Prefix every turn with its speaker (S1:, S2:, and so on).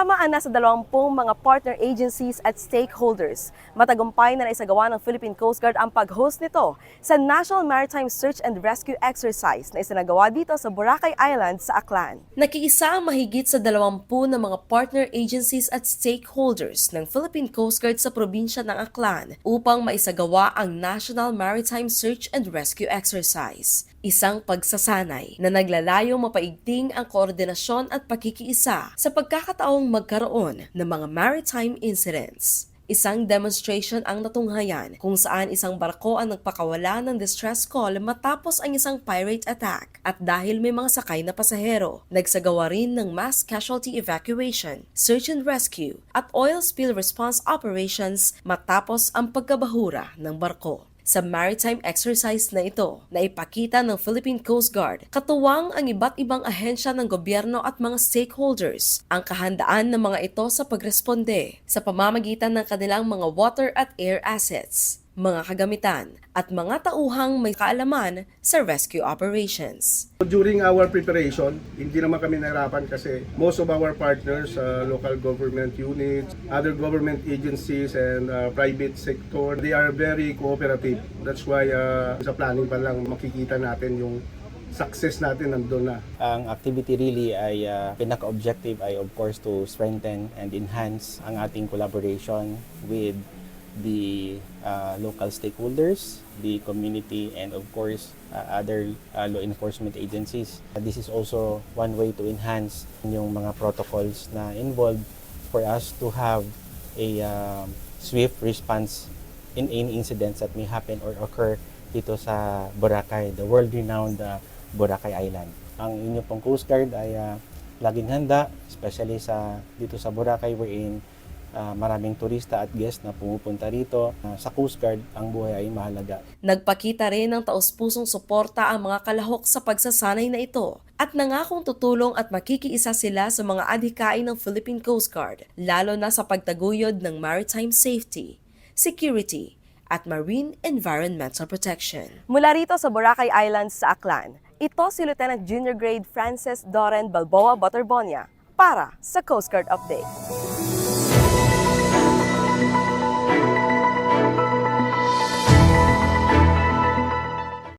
S1: Kasama ang nasa dalawampung mga partner agencies at stakeholders. Matagumpay na naisagawa ng Philippine Coast Guard ang pag-host nito sa National Maritime Search and Rescue Exercise na isinagawa dito sa Boracay Island sa Aklan. Nakiisa ang mahigit sa dalawampu ng mga partner agencies at stakeholders ng Philippine Coast Guard sa probinsya ng Aklan upang maisagawa ang National Maritime Search and Rescue Exercise. Isang pagsasanay na naglalayong mapaigting ang koordinasyon at pakikiisa sa pagkakataong magkaroon ng mga maritime incidents. Isang demonstration ang natunghayan kung saan isang barko ang nagpakawala ng distress call matapos ang isang pirate attack at dahil may mga sakay na pasahero, nagsagawa rin ng mass casualty evacuation, search and rescue at oil spill response operations matapos ang pagkabahura ng barko. Sa maritime exercise na ito, naipakita ng Philippine Coast Guard. Katuwang ang iba't ibang ahensya ng gobyerno at mga stakeholders ang kahandaan ng mga ito sa pagresponde sa pamamagitan ng kanilang mga water at air assets, mga kagamitan at mga tauhang may kaalaman sa rescue operations.
S2: During our preparation, hindi naman kami nahirapan kasi most of our partners, uh, local government units, other government agencies and uh, private sector, they are very cooperative. That's why uh, sa planning pa lang makikita natin yung success natin nandun na.
S3: Ang activity really ay uh, pinaka-objective ay of course to strengthen and enhance ang ating collaboration with the uh, local stakeholders, the community, and of course uh, other uh, law enforcement agencies. Uh, this is also one way to enhance yung mga protocols na involved for us to have a um, swift response in any incidents that may happen or occur dito sa Boracay, the world-renowned uh, Boracay Island. Ang inyong pong Coast Guard ay uh, laging handa, especially sa dito sa Boracay wherein uh, maraming turista at guest na pumupunta rito. Uh, sa Coast Guard, ang buhay ay mahalaga.
S1: Nagpakita rin ng taus-pusong suporta ang mga kalahok sa pagsasanay na ito at nangakong tutulong at makikiisa sila sa mga adhikain ng Philippine Coast Guard, lalo na sa pagtaguyod ng maritime safety, security, at marine environmental protection. Mula rito sa Boracay Islands sa Aklan, ito si Lieutenant Junior Grade Frances Doren Balboa Butterbonia para sa Coast Guard Update.